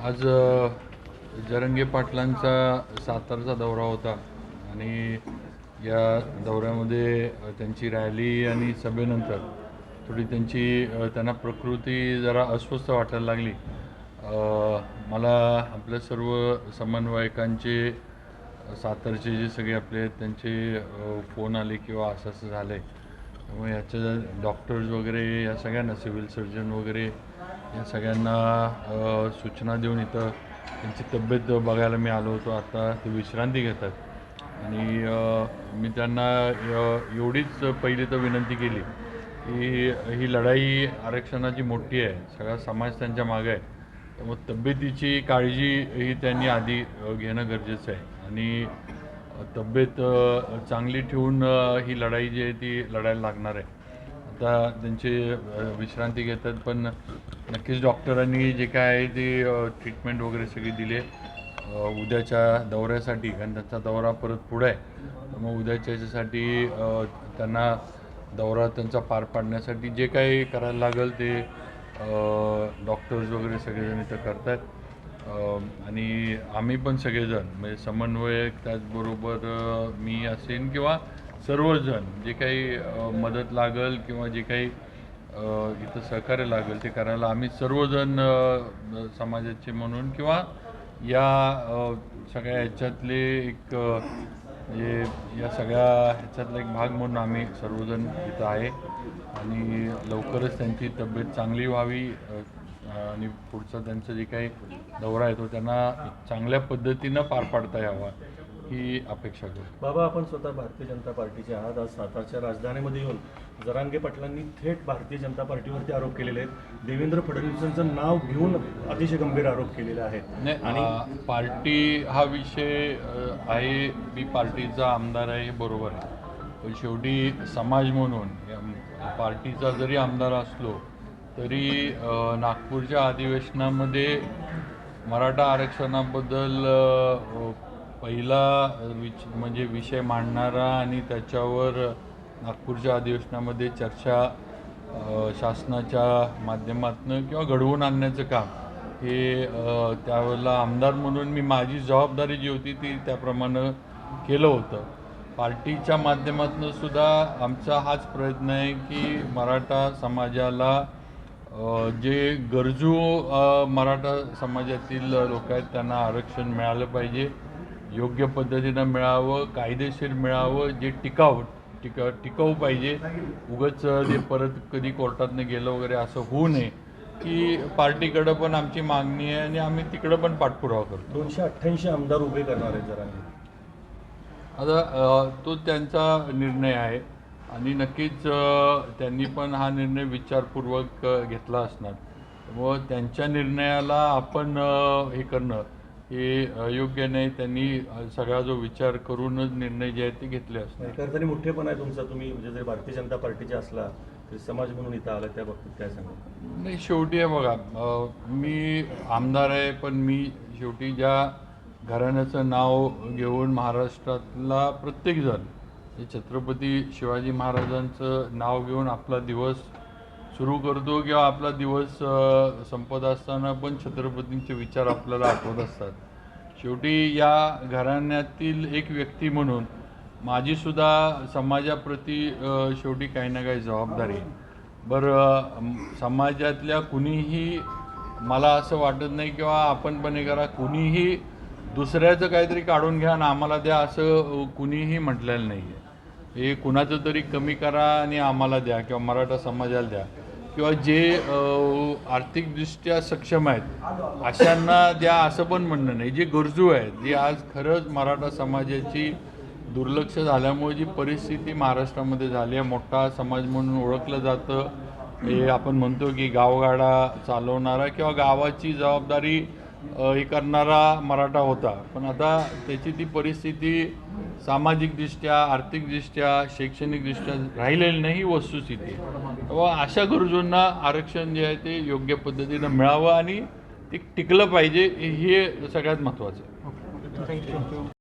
आज अ, जरंगे पाटलांचा सातारचा दौरा होता. आणि या दौऱ्यामध्ये त्यांची रॅली आणि सभेनंतर थोडी त्यांची त्यांना प्रकृती जरा अस्वस्थ वाटायला लागली. मला आपल्या सर्व समन्वयकांचे सातारचे जे सगळे आपले त्यांचे फोन आले किंवा असं असं झालं आहे त्यामुळे याचं डॉक्टर्स वगैरे या सगळ्यांना सिव्हिल सर्जन वगैरे या सगळ्यांना सूचना देऊन इथं त्यांची तब्येत बघायला मी आलो होतो. आता ते विश्रांती घेतात. आणि मी त्यांना एवढीच पहिली तर विनंती केली की ही लढाई आरक्षणाची मोठी आहे. सगळा समाज त्यांच्या मागे आहे. त्यामुळे तब्येतीची काळजी ही त्यांनी आधी घेणं गरजेचं आहे. आणि तब्येत चांगली ठेवून ही लढाई जी आहे ती लढायला लागणार आहे. आता त्यांची विश्रांती घेतात पण नक्कीच डॉक्टरांनी जे काय आहे ते ट्रीटमेंट वगैरे सगळी दिली आहे. उद्याच्या दौऱ्यासाठी कारण त्यांचा दौरा परत पुढे आहे. मग उद्याच्या याच्यासाठी त्यांना दौरा त्यांचा पार पाडण्यासाठी जे काही करायला लागेल ते डॉक्टर्स वगैरे सगळेजण इथं करतात आणि आम्ही पण सगळेजण म्हणजे समन्वयक त्याचबरोबर मी असेन किंवा सर्वजण जे काही मदत लागेल किंवा जे काही इथं सहकार्य लागेल ते करायला आम्ही सर्वजण समाजाचे म्हणून किंवा या सगळ्या ह्याच्यातले एक जे म्हणजे या सगळ्या ह्याच्यातला एक भाग म्हणून आम्ही सर्वजण इथं आहे. आणि लवकरच त्यांची तब्येत चांगली व्हावी आणि पुढचा त्यांचं जे काही दौरा आहे तो त्यांना चांगल्या पद्धतीनं पार पाडता यावा ही अपेक्षा करतो. बाबा आपण स्वतः भारतीय जनता पार्टीचे आहात. आज सातारच्या राजधानीमध्ये येऊन जरांगे पाटलांनी थेट भारतीय जनता पार्टीवरती आरोप केलेले आहेत. देवेंद्र फडणवीसांचं नाव घेऊन अतिशय गंभीर आरोप केलेले आहेत. नाही आणि पार्टी हा विषय आहे. मी पार्टीचा आमदार आहे हे बरोबर आहे. पण शेवटी समाज म्हणून या पार्टीचा जरी आमदार असलो तरी नागपूरच्या अधिवेशनामध्ये मराठा आरक्षणाबद्दल पहिला विच म्हणजे विषय मांडणारा आणि त्याच्यावर नागपूरच्या अधिवेशनामध्ये चर्चा शासनाच्या माध्यमातून किंवा घडवून आणण्याचं काम हे त्यावेळेला आमदार म्हणून मी माझी जबाबदारी जी होती ती त्याप्रमाणे केलं होतं. पार्टीच्या माध्यमातून सुद्धा आमचा हाच प्रयत्न आहे की मराठा समाजाला जे गरजू मराठा समाजातील लोक आहेत त्यांना आरक्षण मिळालं पाहिजे. योग्य पद्धतीनं मिळावं कायदेशीर मिळावं जे टिकाव टिका टिकाऊ पाहिजे. उगच ते परत कधी कोर्टातनं गेलं वगैरे असं होऊ नये. की पार्टीकडं पण आमची मागणी आहे आणि आम्ही तिकडं पण पाठपुरावा करतो. दोनशे अठ्ठ्याऐंशी आमदार उभे करणार आहेत जरांगे आता तो त्यांचा निर्णय आहे. आणि नक्कीच त्यांनी पण हा निर्णय विचारपूर्वक घेतला असणार. व त्यांच्या निर्णयाला आपण हे करणं हे योग्य नाही त्यांनी सगळा जो विचार करूनच निर्णय जे आहेत ते घेतले अर्थाने मोठेपण आहे तुमचा तुम्ही म्हणजे जरी भारतीय जनता पार्टीचे असला तरी समाज म्हणून इथं आला त्या बाबतीत काय सांगा नाही शेवटी आहे बघा मी आमदार आहे पण मी शेवटी ज्या घराण्याचं नाव घेऊन महाराष्ट्रातला प्रत्येकजण हे छत्रपती शिवाजी महाराजांचं नाव घेऊन आपला दिवस सुरू करतो किंवा आपला दिवस संपत असताना पण छत्रपतींचे विचार आपल्याला आठवत असतात. शेवटी या घराण्यातील एक व्यक्ती म्हणून माझीसुद्धा समाजाप्रती शेवटी काही ना काही जबाबदारी बरं समाजातल्या कुणीही मला असं वाटत नाही किंवा आपण पण हे करा कुणीही दुसऱ्याचं काहीतरी काढून घ्या आणि आम्हाला द्या असं कुणीही म्हटलेलं नाही आहे हे कुणाचं तरी कमी करा आणि आम्हाला द्या किंवा मराठा समाजाला द्या. किंवा जे आर्थिकदृष्ट्या सक्षम आहेत अशांना द्या असं पण म्हणणं नाही. जे गरजू आहेत जे आज खरंच मराठा समाजाची दुर्लक्ष झाल्यामुळे जी परिस्थिती महाराष्ट्रामध्ये झाली आहे मोठा समाज म्हणून ओळखलं जातं. हे आपण म्हणतो की गावगाडा चालवणारा किंवा गावाची जबाबदारी हे करणारा मराठा होता. पण आता त्याची ती परिस्थिती सामाजिकदृष्ट्या आर्थिकदृष्ट्या शैक्षणिकदृष्ट्या राहिलेली नाही वस्तुस्थिती. व अशा गरजूंना आरक्षण जे आहे ते योग्य पद्धतीनं मिळावं आणि ते टिकलं पाहिजे हे सगळ्यात महत्त्वाचं आहे.